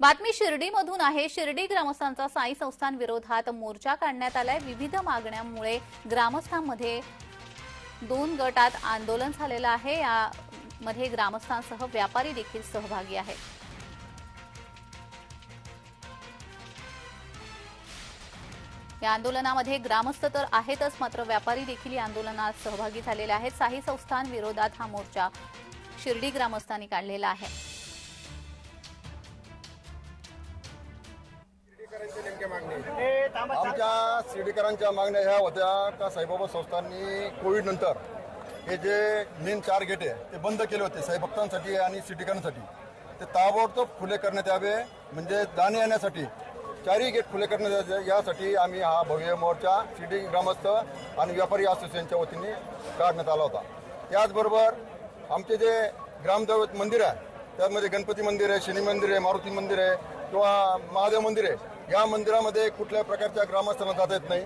बातमी शिर्डीमधून आहे. शिर्डी ग्रामस्थांचा साई संस्थान विरोधात मोर्चा काढण्यात आलाय. विविध मागण्यांमुळे ग्रामस्थांमध्ये दोन गटात आंदोलन झालेलं आहे. यामध्ये ग्रामस्थांसह व्यापारी देखील सहभागी आहेत. या आंदोलनामध्ये ग्रामस्थ तर आहेतच मात्र व्यापारी देखील या आंदोलनात सहभागी झालेले आहेत. साई संस्थान विरोधात हा मोर्चा शिर्डी ग्रामस्थांनी काढलेला आहे. आमच्या शिर्डीकरांच्या मागण्या ह्या होत्या का साईबाबा संस्थांनी कोविड नंतर हे जे मेन चार गेट आहे ते बंद केले होते साईभक्तांसाठी आणि सिटीकरांसाठी. ते ताबडतोब खुले करण्यात यावे. म्हणजे जाणे येण्यासाठी चारही गेट खुले करण्यात यावे. यासाठी आम्ही हा भव्य मोर्चा शिर्डी ग्रामस्थ आणि व्यापारी असोसिएशनच्या वतीने काढण्यात आला होता. त्याचबरोबर आमचे जे ग्रामदैवत मंदिर आहे त्यामध्ये गणपती मंदिर आहे शनी मंदिर आहे मारुती मंदिर आहे किंवा महादेव मंदिर आहे या मंदिरामध्ये कुठल्या प्रकारच्या ग्रामस्थांना जाता येत नाही.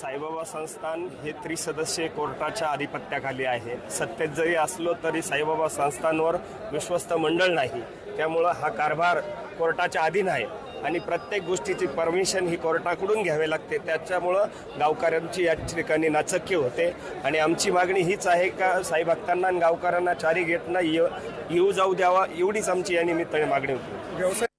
साईबाबा संस्थान हे त्रिसदस्यीय कोर्टाच्या आधिपत्याखाली आहे. सत्तेत जरी असलो तरी साईबाबा संस्थानवर विश्वस्त मंडळ नाही. त्यामुळं हा कारभार कोर्टाच्या अधीन आहे. आणि प्रत्येक गोष्टीची परमिशन ही कोर्टाकडून घ्यावी लागते. त्याच्यामुळं गावकऱ्यांची या ठिकाणी नाचक्की होते. आणि आमची मागणी हीच आहे का साई भक्तांना आणि गावकऱ्यांना चारी गेटना येऊ जाऊ द्यावा एवढीच आमची या निमित्ताने मागणी होती.